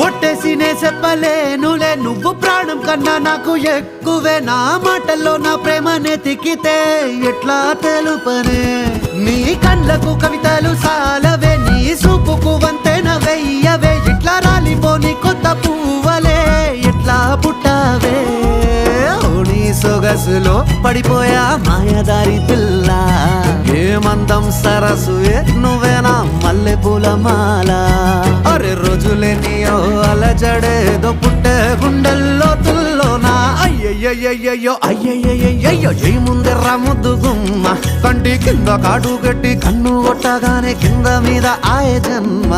బొట్టేసినే చెప్పలేనులే నువ్వు ప్రాణం కన్నా నాకు ఎక్కువే. నా మాటల్లో నా ప్రేమనే తిక్కితే ఎట్లా తెలుపనే? నీ కళ్ళకు కవితలు సాలవే నీ సూపుకు వంతెన వెయ్యవే. ఇట్లా రాలిపోని కొత్త పువ్వలే ఎట్లా పుట్టావే? నీ సొగసులో పడిపోయా మాయదారి పిల్ల. ఏమందం సరసు నువ్వేనా మల్లె పూల మాల అరే నీయో అలజడేదో పుట్టే గుండెల్లో తుల్లోనా అయ్యయ్యయ్యయ్యో అయ్యయ్యయ్యయ్యో జై ముందెర్ర ముద్దు గుమ్మ కంటి కింద కాడు గట్టి కన్ను కొట్టగానే కింద మీద ఆయ జన్మ.